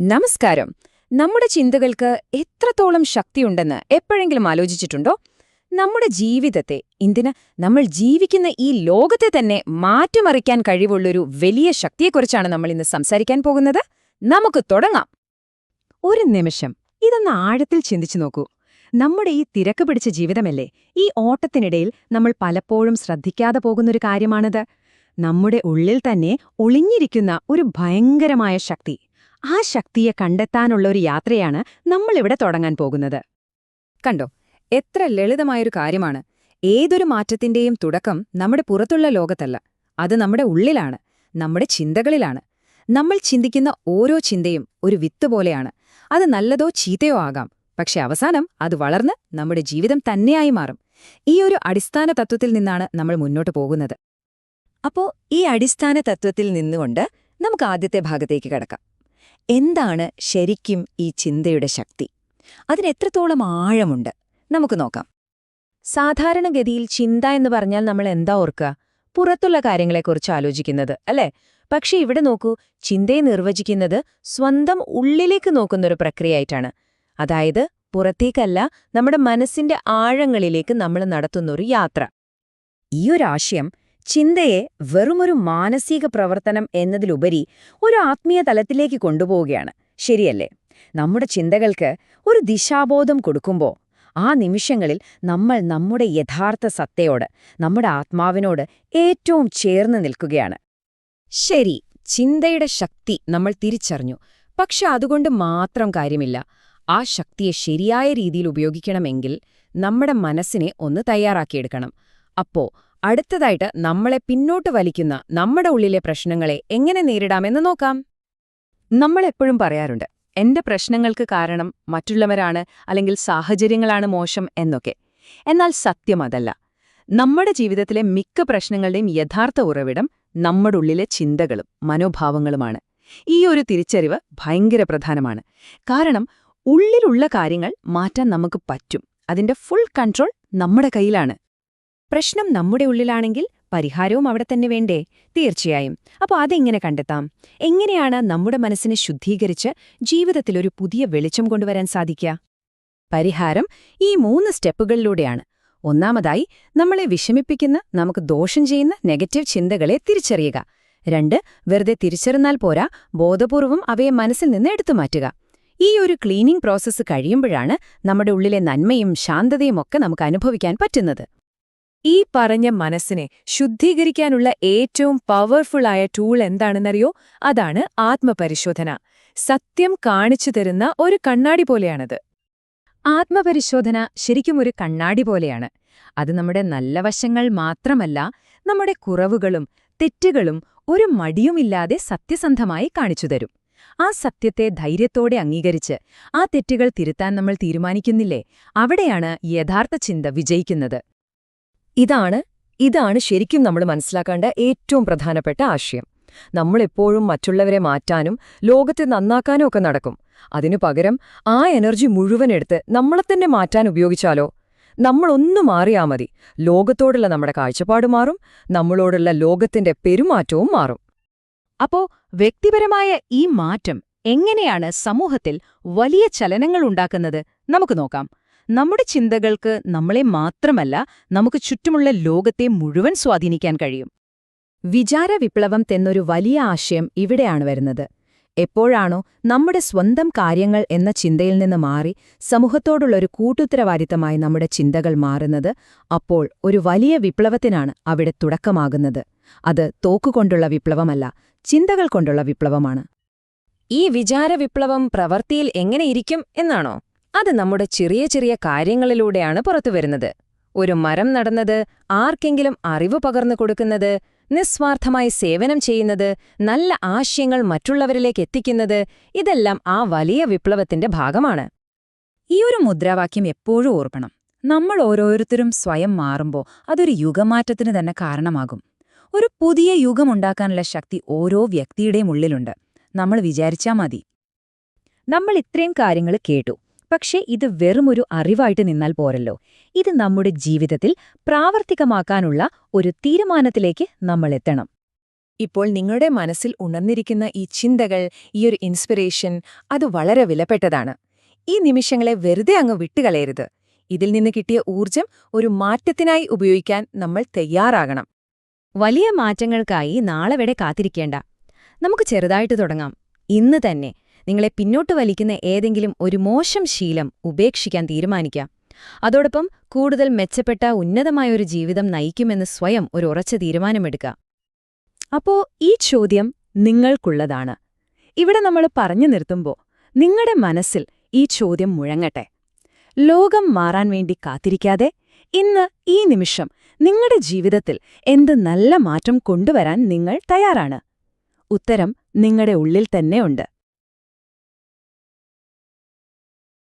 നമസ്കാരം. നമ്മുടെ ചിന്തകൾക്ക് എത്രത്തോളം ശക്തിയുണ്ടെന്ന് എപ്പോഴെങ്കിലും ആലോചിച്ചിട്ടുണ്ടോ? നമ്മുടെ ജീവിതത്തെ എന്തിന്? നമ്മൾ ജീവിക്കുന്ന ഈ ലോകത്തെ തന്നെ മാറ്റിമറിക്കാൻ കഴിവുള്ളൊരു വലിയ ശക്തിയെക്കുറിച്ചാണ് നമ്മൾ ഇന്ന് സംസാരിക്കാൻ പോകുന്നത്. നമുക്ക് തുടങ്ങാം. ഒരു നിമിഷം. ഇതൊന്ന് ആഴത്തിൽ ചിന്തിച്ചു നോക്കൂ. നമ്മുടെ ഈ തിരക്ക് പിടിച്ച ജീവിതമല്ലേ? ഈ ഓട്ടത്തിനിടയിൽ നമ്മൾ പലപ്പോഴും ശ്രദ്ധിക്കാതെ പോകുന്നൊരു കാര്യമാണിത്. നമ്മുടെ ഉള്ളിൽ തന്നെ ഒളിഞ്ഞിരിക്കുന്ന ഒരു ഭയങ്കരമായ ശക്തി. ആ ശക്തിയെ കണ്ടെത്താനുള്ള ഒരു യാത്രയാണ് നമ്മളിവിടെ തുടങ്ങാൻ പോകുന്നത്. കണ്ടോ എത്ര ലളിതമായൊരു കാര്യമാണ്. ഏതൊരു മാറ്റത്തിന്റെയും തുടക്കം നമ്മുടെ പുറത്തുള്ള ലോകത്തല്ല അത് നമ്മുടെ ഉള്ളിലാണ് നമ്മുടെ ചിന്തകളിലാണ്. നമ്മൾ ചിന്തിക്കുന്ന ഓരോ ചിന്തയും ഒരു വിത്ത് പോലെയാണ്. അത് നല്ലതോ ചീത്തയോ ആകാം പക്ഷെ അവസാനം അത് വളർന്ന് നമ്മുടെ ജീവിതം തന്നെയായി മാറും. ഈ ഒരു അടിസ്ഥാന തത്വത്തിൽ നിന്നാണ് നമ്മൾ മുന്നോട്ട് പോകുന്നത്. അപ്പോൾ ഈ അടിസ്ഥാന തത്വത്തിൽ നിന്നുകൊണ്ട് നമുക്ക് ആദ്യത്തെ ഭാഗത്തേക്ക് കടക്കാം. എന്താണ് ശരിക്കും ഈ ചിന്തയുടെ ശക്തി? അതിനെത്രത്തോളം ആഴമുണ്ട്? നമുക്ക് നോക്കാം. സാധാരണഗതിയിൽ ചിന്ത എന്ന് പറഞ്ഞാൽ നമ്മൾ എന്താ ഓർക്കുക പുറത്തുള്ള കാര്യങ്ങളെക്കുറിച്ച് ആലോചിക്കുന്നത് അല്ലേ? പക്ഷെ ഇവിടെ നോക്കൂ ചിന്തയെ നിർവചിക്കുന്നത് സ്വന്തം ഉള്ളിലേക്ക് നോക്കുന്നൊരു പ്രക്രിയയായിട്ടാണ്. അതായത് പുറത്തേക്കല്ല നമ്മുടെ മനസ്സിന്റെ ആഴങ്ങളിലേക്ക് നമ്മൾ നടത്തുന്നൊരു യാത്ര. ഈയൊരാശയം ചിന്തയെ വെറുമൊരു മാനസിക പ്രവർത്തനം എന്നതിലുപരി ഒരു ആത്മീയ തലത്തിലേക്ക് കൊണ്ടുപോവുകയാണ്. ശരിയല്ലേ? നമ്മുടെ ചിന്തകൾക്ക് ഒരു ദിശാബോധം കൊടുക്കുമ്പോൾ ആ നിമിഷങ്ങളിൽ നമ്മൾ നമ്മുടെ യഥാർത്ഥ സത്തയോട് നമ്മുടെ ആത്മാവിനോട് ഏറ്റവും ചേർന്ന് നിൽക്കുകയാണ്. ശരി ചിന്തയുടെ ശക്തി നമ്മൾ തിരിച്ചറിഞ്ഞു. പക്ഷെ അതുകൊണ്ട് മാത്രം കാര്യമില്ല. ആ ശക്തിയെ ശരിയായ രീതിയിൽ ഉപയോഗിക്കണമെങ്കിൽ നമ്മുടെ മനസ്സിനെ ഒന്ന് തയ്യാറാക്കിയെടുക്കണം. അപ്പോ അടുത്തതായിട്ട് നമ്മളെ പിന്നോട്ട് വലിക്കുന്ന നമ്മുടെ ഉള്ളിലെ പ്രശ്നങ്ങളെ എങ്ങനെ നേരിടാമെന്ന് നോക്കാം. നമ്മളെപ്പോഴും പറയാറുണ്ട് എന്റെ പ്രശ്നങ്ങൾക്ക് കാരണം മറ്റുള്ളവരാണ് അല്ലെങ്കിൽ സാഹചര്യങ്ങളാണ് മോശം എന്നൊക്കെ. എന്നാൽ സത്യം അതല്ല. നമ്മുടെ ജീവിതത്തിലെ മിക്ക പ്രശ്നങ്ങളുടെയും യഥാർത്ഥ ഉറവിടം നമ്മുടെ ഉള്ളിലെ ചിന്തകളും മനോഭാവങ്ങളുമാണ്. ഈ ഒരു തിരിച്ചറിവ് ഭയങ്കര പ്രധാനമാണ്. കാരണം ഉള്ളിലുള്ള കാര്യങ്ങൾ മാറ്റാൻ നമുക്ക് പറ്റും. അതിന്റെ ഫുൾ കൺട്രോൾ നമ്മുടെ കയ്യിലാണ്. പ്രശ്നം നമ്മുടെ ഉള്ളിലാണെങ്കിൽ പരിഹാരവും അവിടെ തന്നെ വേണ്ടേ? തീർച്ചയായും. അപ്പോൾ അതെങ്ങനെ കണ്ടെത്താം? എങ്ങനെയാണ് നമ്മുടെ മനസ്സിനെ ശുദ്ധീകരിച്ച് ജീവിതത്തിലൊരു പുതിയ വെളിച്ചം കൊണ്ടുവരാൻ സാധിക്കുക? പരിഹാരം ഈ മൂന്ന് സ്റ്റെപ്പുകളിലൂടെയാണ്. ഒന്നാമതായി നമ്മളെ വിഷമിപ്പിക്കുന്ന നമുക്ക് ദോഷം ചെയ്യുന്ന നെഗറ്റീവ് ചിന്തകളെ തിരിച്ചറിയുക. രണ്ട് വെറുതെ തിരിച്ചറിഞ്ഞാൽ പോരാ ബോധപൂർവം അവയെ മനസ്സിൽ നിന്ന് എടുത്തു മാറ്റുക. ഈ ഒരു ക്ലീനിംഗ് പ്രോസസ്സ് കഴിയുമ്പോഴാണ് നമ്മുടെ ഉള്ളിലെ നന്മയും ശാന്തതയും ഒക്കെ നമുക്ക് അനുഭവിക്കാൻ പറ്റുന്നത്. ഈ പറഞ്ഞ മനസ്സിനെ ശുദ്ധീകരിക്കാനുള്ള ഏറ്റവും പവർഫുള്ളായ ടൂൾ എന്താണെന്നറിയോ? അതാണ് ആത്മപരിശോധന. സത്യം കാണിച്ചു തരുന്ന ഒരു കണ്ണാടി പോലെയാണത്. ആത്മപരിശോധന ശരിക്കും ഒരു കണ്ണാടി പോലെയാണ്. അത് നമ്മുടെ നല്ല വശങ്ങൾ മാത്രമല്ല നമ്മുടെ കുറവുകളും തെറ്റുകളും ഒരു മടിയുമില്ലാതെ സത്യസന്ധമായി കാണിച്ചുതരും ആ സത്യത്തെ ധൈര്യത്തോടെ അംഗീകരിച്ച് ആ തെറ്റുകൾ തിരുത്താൻ നമ്മൾ തീരുമാനിക്കുന്നില്ലേ? അവിടെയാണ് യഥാർത്ഥ ചിന്ത വിജയിക്കുന്നത്. ഇതാണ് ഇതാണ് ശരിക്കും നമ്മൾ മനസ്സിലാക്കേണ്ട ഏറ്റവും പ്രധാനപ്പെട്ട ആശയം. നമ്മളെപ്പോഴും മറ്റുള്ളവരെ മാറ്റാനും ലോകത്തെ നന്നാക്കാനും ഒക്കെ നടക്കും. അതിനു പകരം ആ എനർജി മുഴുവൻ എടുത്ത് നമ്മളെ തന്നെ മാറ്റാൻ ഉപയോഗിച്ചാലോ? നമ്മളൊന്നു മാറിയാ മതി. ലോകത്തോടുള്ള നമ്മുടെ കാഴ്ചപ്പാട് മാറും നമ്മളോടുള്ള ലോകത്തിന്റെ പെരുമാറ്റവും മാറും. അപ്പോ വ്യക്തിപരമായ ഈ മാറ്റം എങ്ങനെയാണ് സമൂഹത്തിൽ വലിയ ചലനങ്ങൾ ഉണ്ടാക്കുന്നത് നമുക്ക് നോക്കാം. നമ്മുടെ ചിന്തകൾക്ക് നമ്മളെ മാത്രമല്ല നമുക്ക് ചുറ്റുമുള്ള ലോകത്തെ മുഴുവൻ സ്വാധീനിക്കാൻ കഴിയും. വിചാര വിപ്ലവം എന്നൊരു വലിയ ആശയം ഇവിടെയാണ് വരുന്നത്. എപ്പോഴാണോ നമ്മുടെ സ്വന്തം കാര്യങ്ങൾ എന്ന ചിന്തയിൽ നിന്ന് മാറി സമൂഹത്തോടുള്ളൊരു കൂട്ടുത്തരവാദിത്തമായി നമ്മുടെ ചിന്തകൾ മാറുന്നത് അപ്പോൾ ഒരു വലിയ വിപ്ലവത്തിനാണ് അവിടെ തുടക്കമാകുന്നത്. അത് തോക്കുകൊണ്ടുള്ള വിപ്ലവമല്ല ചിന്തകൾ കൊണ്ടുള്ള വിപ്ലവമാണ്. ഈ വിചാര വിപ്ലവം പ്രവൃത്തിയിൽ എങ്ങനെയിരിക്കും എന്നാണോ? അത് നമ്മുടെ ചെറിയ ചെറിയ കാര്യങ്ങളിലൂടെയാണ് പുറത്തുവരുന്നത് ഒരു മരം നടന്നത് ആർക്കെങ്കിലും അറിവ് പകർന്നു കൊടുക്കുന്നത് നിസ്വാർത്ഥമായി സേവനം ചെയ്യുന്നത് നല്ല ആശയങ്ങൾ മറ്റുള്ളവരിലേക്ക് എത്തിക്കുന്നത് ഇതെല്ലാം ആ വലിയ വിപ്ലവത്തിന്റെ ഭാഗമാണ്. ഈ ഒരു മുദ്രാവാക്യം എപ്പോഴും ഓർക്കണം. നമ്മൾ ഓരോരുത്തരും സ്വയം മാറുമ്പോൾ അതൊരു യുഗമാറ്റത്തിന് തന്നെ കാരണമാകും. ഒരു പുതിയ യുഗമുണ്ടാക്കാനുള്ള ശക്തി ഓരോ വ്യക്തിയുടെയും ഉള്ളിലുണ്ട്. നമ്മൾ വിചാരിച്ചാൽ മതി. നമ്മൾ ഇത്രയും കാര്യങ്ങൾ കേട്ടു. പക്ഷേ ഇത് വെറുമൊരു അറിവായിട്ട് നിന്നാൽ പോരല്ലോ. ഇത് നമ്മുടെ ജീവിതത്തിൽ പ്രാവർത്തികമാക്കാനുള്ള ഒരു തീരുമാനത്തിലേക്ക് നമ്മൾ എത്തണം. ഇപ്പോൾ നിങ്ങളുടെ മനസ്സിൽ ഉണർന്നിരിക്കുന്ന ഈ ചിന്തകൾ ഈ ഒരു ഇൻസ്പിറേഷൻ അത് വളരെ വിലപ്പെട്ടതാണ്. ഈ നിമിഷങ്ങളെ വെറുതെ അങ്ങ് വിട്ടുകളയരുത്. ഇതിൽ നിന്ന് കിട്ടിയ ഊർജം ഒരു മാറ്റത്തിനായി ഉപയോഗിക്കാൻ നമ്മൾ തയ്യാറാകണം. വലിയ മാറ്റങ്ങൾക്കായി നാളെ വരെ കാത്തിരിക്കേണ്ട. നമുക്ക് ചെറുതായിട്ട് തുടങ്ങാം. ഇന്ന് തന്നെ. നിങ്ങളെ പിന്നോട്ട് വലിക്കുന്ന ഏതെങ്കിലും ഒരു മോശം ശീലം ഉപേക്ഷിക്കാൻ തീരുമാനിക്കാം. അതോടൊപ്പം കൂടുതൽ മെച്ചപ്പെട്ട ഉന്നതമായൊരു ജീവിതം നയിക്കുമെന്ന് സ്വയം ഒരു ഉറച്ച തീരുമാനമെടുക്കുക അപ്പോ ഈ ചോദ്യം നിങ്ങൾക്കുള്ളതാണ്. ഇവിടെ നമ്മൾ പറഞ്ഞു നിർത്തുമ്പോൾ നിങ്ങളുടെ മനസ്സിൽ ഈ ചോദ്യം മുഴങ്ങട്ടെ. ലോകം മാറാൻ വേണ്ടി കാത്തിരിക്കാതെ ഇന്ന് ഈ നിമിഷം നിങ്ങളുടെ ജീവിതത്തിൽ എന്ത് നല്ല മാറ്റം കൊണ്ടുവരാൻ നിങ്ങൾ തയ്യാറാണ്. ഉത്തരം നിങ്ങളുടെ ഉള്ളിൽ തന്നെയുണ്ട്